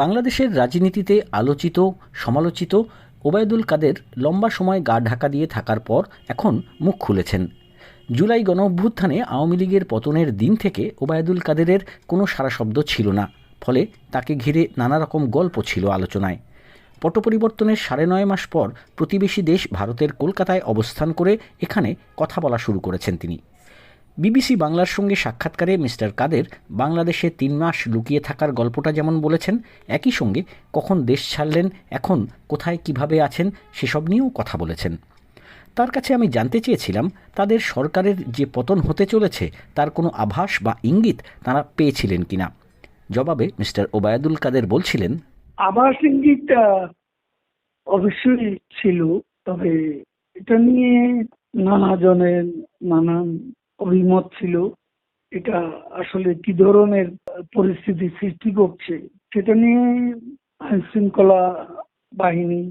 বাংলাদেশের রাজনীতিতে আলোচিত, সমালোচিত ওবায়দুল কাদের লম্বা সময় গা ঢাকা দিয়ে থাকার পর এখন মুখ খুলেছেন। জুলাই গণ অভ্যুত্থানে আওয়ামী লীগের পতনের দিন থেকে ওবায়দুল কাদেরের কোনো সারা শব্দ ছিল না, ফলে তাকে ঘিরে নানা রকম গল্প ছিল আলোচনায়। পট পরিবর্তনের সাড়ে নয় মাস পর প্রতিবেশী দেশ ভারতের কলকাতায় অবস্থান করে এখানে কথা বলা শুরু করেছেন তিনি। বিবিসি বাংলার সঙ্গে সাক্ষাৎকারে মিস্টার কাদের বাংলাদেশে তিন মাস লুকিয়ে থাকার গল্পটা যেমন বলেছেন, একই সঙ্গে কখন দেশ ছাড়লেন, এখন কোথায় কীভাবে আছেন সেসব নিয়েও কথা বলেছেন। তার কাছে আমি জানতে চেয়েছিলাম, তাদের সরকারের যে পতন হতে চলেছে, তার কোনো আভাস বা ইঙ্গিত তারা পেয়েছিলেন কিনা? জবাবে মিস্টার ওবায়দুল কাদের বলছিলেন আবাস ইঙ্গিতটা অবশ্যই ছিল, তবে এটা নিয়ে নানা জনের নানান অভিমত ছিল, এটা আসলে কি ধরনের পরিস্থিতি সৃষ্টি করছে সেটা নিয়ে আইন শৃঙ্খলা বাহিনী,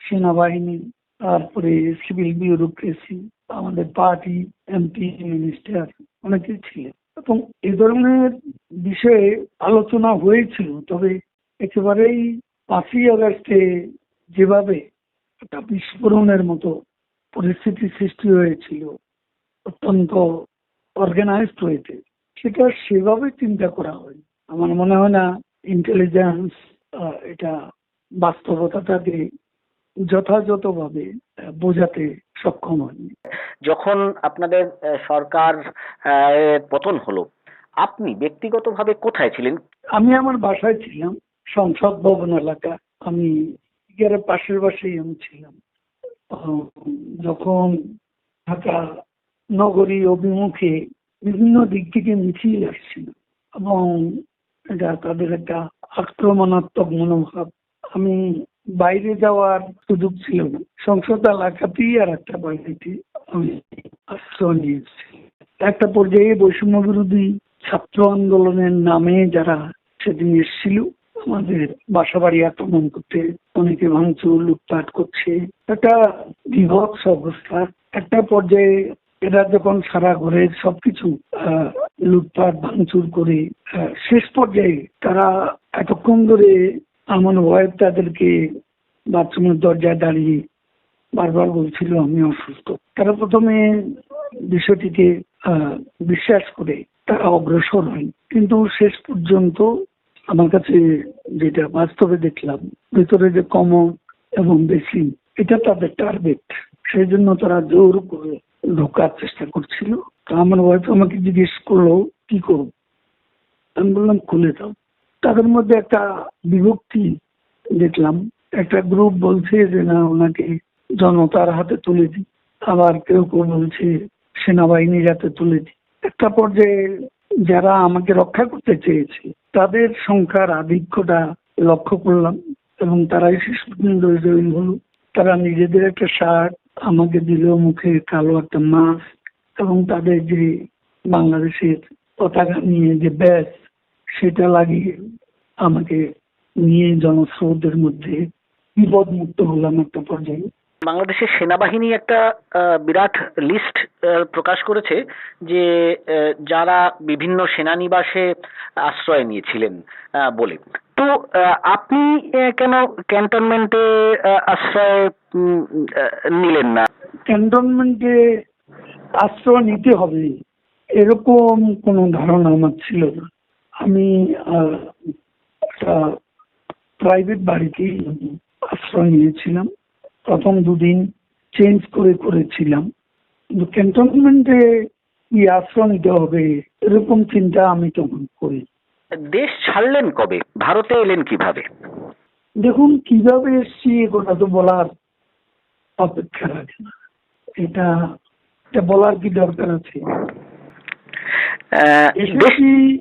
সেনাবাহিনী, তারপরে সিভিল বিউরোক্রেসি, আমাদের পার্টি, এমপি, মিনিস্টার অনেকেই ছিলেন। এবং এ ধরনের বিষয়ে আলোচনা হয়েছিল, তবে একেবারেই পাঁচই আগস্টে যেভাবে একটা বিস্ফোরণের মতো পরিস্থিতি সৃষ্টি হয়েছিল অত্যন্ত অর্গানাইজড হয়েছে সেটা সেভাবে চিন্তা করা হয়। আমার মনে হয় না ইন্টেলিজেন্স এটা বাস্তবতাটাকে যথাযথভাবে বোঝাতে সক্ষম হয়নি। যখন আপনাদের সরকার পতন হলো আপনি ব্যক্তিগতভাবে কোথায় ছিলেন? আমি আমার বাসায় ছিলাম সংসদ ভবন এলাকা। আমি পাশের বাসায় আমি ছিলাম। যখন ঢাকা নগরী অভিমুখে বিভিন্ন দিক থেকে মিছিল আসছিল এবং এটা তাদের একটা আক্রমণাত্মক মনোভাব। আমি বাইরে যাওয়ার সুযোগ ছিল না। সংসদ এলাকাতেই আর একটা বাড়িতে আমি আশ্রয় নিয়েছি। একটা পর্যায়ে বৈষম্য বিরোধী ছাত্র আন্দোলনের নামে যারা সেদিন এসেছিল, আমাদের বাসা বাড়ি আক্রমণ করতে অনেকে ভাঙচুর, লুটপাট করছে। একটা বিভৎস অবস্থা। একটা পর্যায়ে এরা যখন সারা ঘরের সবকিছু লুটপাট, ভাঙচুর করে শেষ পর্যায়ে তারা এতক্ষণ ধরে আমার ওয়াইফ তাদেরকে বাথরুমের দরজায় দাঁড়িয়ে বারবার বলছিল আমি অসুস্থ। তারা প্রথমে বিষয়টিকে বিশ্বাস করে, তারা অগ্রসর হয়। কিন্তু শেষ পর্যন্ত আমার কাছে যেটা বাস্তবে দেখলাম, ভিতরে যে কমন এবং বেশি, এটা তাদের টার্গেট সেই জন্য তারা জোর করে ঢোকার চেষ্টা করছিল। তো আমার ওয়াইফ আমাকে জিজ্ঞেস করল, কি করব? আমি বললাম, খুলে দাও। তাদের মধ্যে একটা বিভক্তি দেখলাম। একটা গ্রুপ বলছে যে, না, ওনাকে জনতার হাতে তুলে দিই। আবার কেউ কেউ বলছে সেনাবাহিনীর হাতে তুলে দিই। একটা পর্যায়ে যারা আমাকে রক্ষা করতে চেয়েছে, তাদের সংখ্যার আধিক্যটা লক্ষ্য করলাম এবং তারাই শেষ পর্যন্ত জয়ী তারা নিজেদের একটা শার্ট আমাকে দিল মুখে কালো একটা মাস্ক এবং তাদের যে বাংলাদেশের পতাকা নিয়ে যে ব্যাস, সেটা লাগিয়ে আমাকে নিয়ে জনস্রোতের মধ্যে বিপদ মুক্ত হলাম একটা পর্যায়ে। বাংলাদেশের সেনাবাহিনী একটা বিরাট লিস্ট প্রকাশ করেছে যে যারা বিভিন্ন সেনানিবাসে আশ্রয় নিয়েছিলেন বলে। তো আপনি কেন ক্যান্টনমেন্টে আশ্রয় নিলেন না? ক্যান্টনমেন্টে আশ্রয় নিতে হবে, এরকম কোনো ধারণা আমার ছিল না। আমি প্রাইভেট বাড়িতেই আশ্রয় নিয়েছিলাম। প্রথম দুদিন চেঞ্জ করে করেছিলাম। কিন্তু ক্যান্টনমেন্টে কি আশ্রয় নিতে হবে, এরকম চিন্তা আমি তখন করি দেশ ছাড়লেন কবে? ভারতে এলেন কীভাবে? দেখুন কীভাবে এসছি কথা তো বলার অপেক্ষা রাখে না। এটা এটা বলার কি দরকার আছে? এসেছি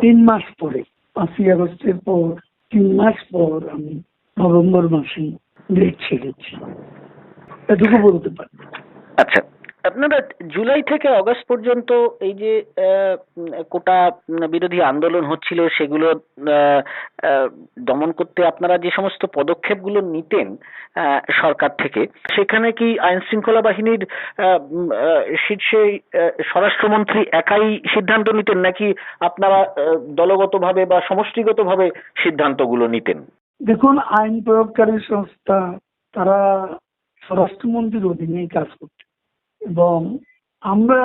তিন মাস পরে পাঁচই আগস্টের পর তিন মাস পর আমি নভেম্বর মাসে দেশ ছেড়েছি। এটুকু বলতে পারি। আচ্ছা আপনারা জুলাই থেকে অগস্ট পর্যন্ত এই যে কোটা বিরোধী আন্দোলন হচ্ছিল, সেগুলো দমন করতে আপনারা যে সমস্ত পদক্ষেপগুলো নিতেন সরকার থেকে, সেখানে কি আইন শৃঙ্খলা বাহিনীর শীর্ষে স্বরাষ্ট্রমন্ত্রী একাই সিদ্ধান্ত নিতেন, নাকি আপনারা দলগতভাবে বা সমষ্টিগতভাবে সিদ্ধান্তগুলো নিতেন? দেখুন, আইন প্রয়োগকারী সংস্থা, তারা স্বরাষ্ট্রমন্ত্রীর অধীনেই কাজ করতে। এবং আমরা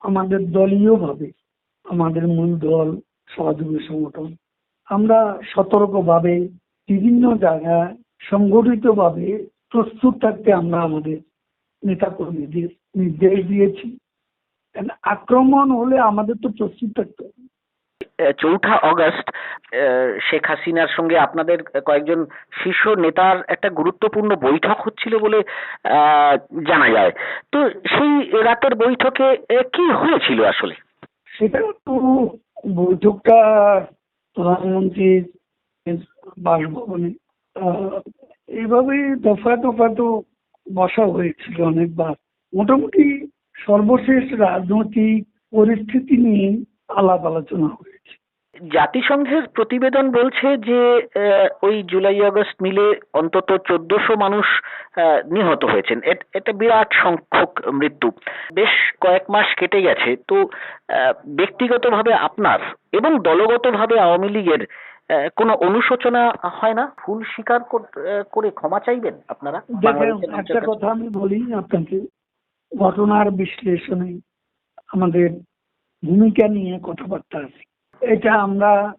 আমাদের দলীয়ভাবে, আমাদের মূল দল, সহযোগী সংগঠন, আমরা সতর্কভাবে বিভিন্ন জায়গায় সংগঠিতভাবে প্রস্তুত থাকতে আমরা আমাদের নেতাকর্মীদের নির্দেশ দিয়েছি। আক্রমণ হলে আমাদের তো প্রস্তুত থাকতে চৌঠা অগস্ট শেখ হাসিনার সঙ্গে আপনাদের কয়েকজন শীর্ষ নেতার একটা গুরুত্বপূর্ণ বৈঠক হচ্ছিল বলে জানা যায়। তো সেই রাতের বৈঠকে কি হয়েছিল আসলে? সেটা তো বৈঠকটা প্রধানমন্ত্রীর বাসভবনে আহ, এইভাবে দফায় দফায় তো বসা হয়েছিল অনেকবার। মোটামুটি সর্বশেষ রাজনৈতিক পরিস্থিতি নিয়ে আলাপ আলোচনা হয়েছে। জাতিসংঘের প্রতিবেদন বলছে যে ওই জুলাই আগস্ট মিলে অন্তত চোদ্দশো মানুষ নিহত হয়েছেন। এটা বিরাট সংখ্যক মৃত্যু। বেশ কয়েক মাস কেটে গেছে। তো ব্যক্তিগতভাবে আপনার এবং দলগতভাবে আওয়ামী লীগের কোনো অনুশোচনা হয় না? ভুল স্বীকার করে ক্ষমা চাইবেন আপনারা? একটা কথা আমি বলি আপনাকে। ঘটনার বিশ্লেষণে আমাদের ভূমিকা নিয়ে কথাবার্তা আছে। এটা আমরা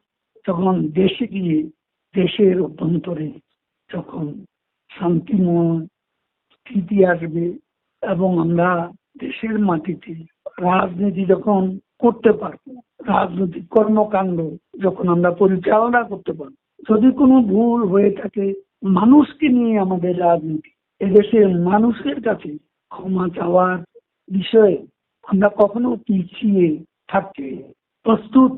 যখন দেশে গিয়ে, দেশের অভ্যন্তরে যখন শান্তিময় স্থিতি আসবে এবং আমরা দেশের মাটিতে রাজনীতি যখন করতে পারব, রাজনৈতিক কর্মকাণ্ড যখন আমরা পরিচালনা করতে পারব, যদি কোনো ভুল হয়ে থাকে, মানুষকে নিয়ে আমাদের রাজনীতি, এদেশের মানুষের কাছে ক্ষমা চাওয়ার বিষয়ে আমরা কখনো পিছিয়ে থাকতে প্রস্তুত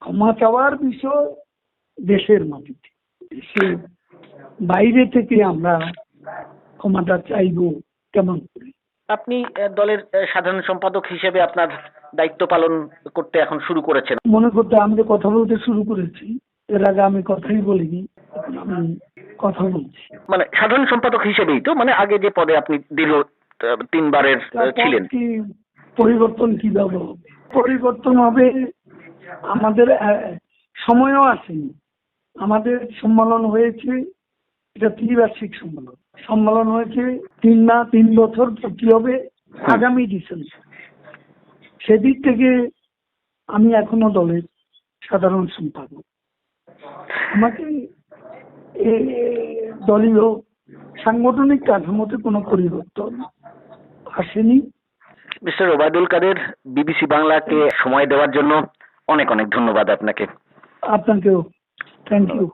ক্ষমা চাওয়ার বিষয় দেশের মাটিতে। দেশের বাইরে থেকে আমরা ক্ষমাটা চাইব কেমন করে? আপনি দলের সাধারণ সম্পাদক হিসেবে আপনার দায়িত্ব পালন করতে এখন শুরু করেছেন। মনে করতে আমি কথা বলতে শুরু করেছি এর আগে আমি কথাই বলিনি আমি কথা বলছি। মানে সাধারণ সম্পাদক হিসেবেই তো? মানে আগে যে পদে আপনি দীর্ঘ তিনবারের ছিলেন। কি পরিবর্তন কীভাবে হবে? পরিবর্তন হবে আমাদের সময়ও আসেনি। আমাদের সম্মেলন হয়েছে, এটা ত্রিবার্ষিক সম্মেলন। সম্মেলন হয়েছে তিন না তিন বছর পূর্তি হবে? আগামী ডিসেম্বর। সেদিক থেকে আমি এখনও দলের সাধারণ সম্পাদক। আমাকে দলীয় সাংগঠনিক কাঠামোতে কোনো পরিবর্তন আসেনি। মিস্টার ওবায়দুল কাদের, বিবিসি বাংলাকে সময় দেওয়ার জন্য অনেক অনেক ধন্যবাদ আপনাকে। আপনাকেও। Thank you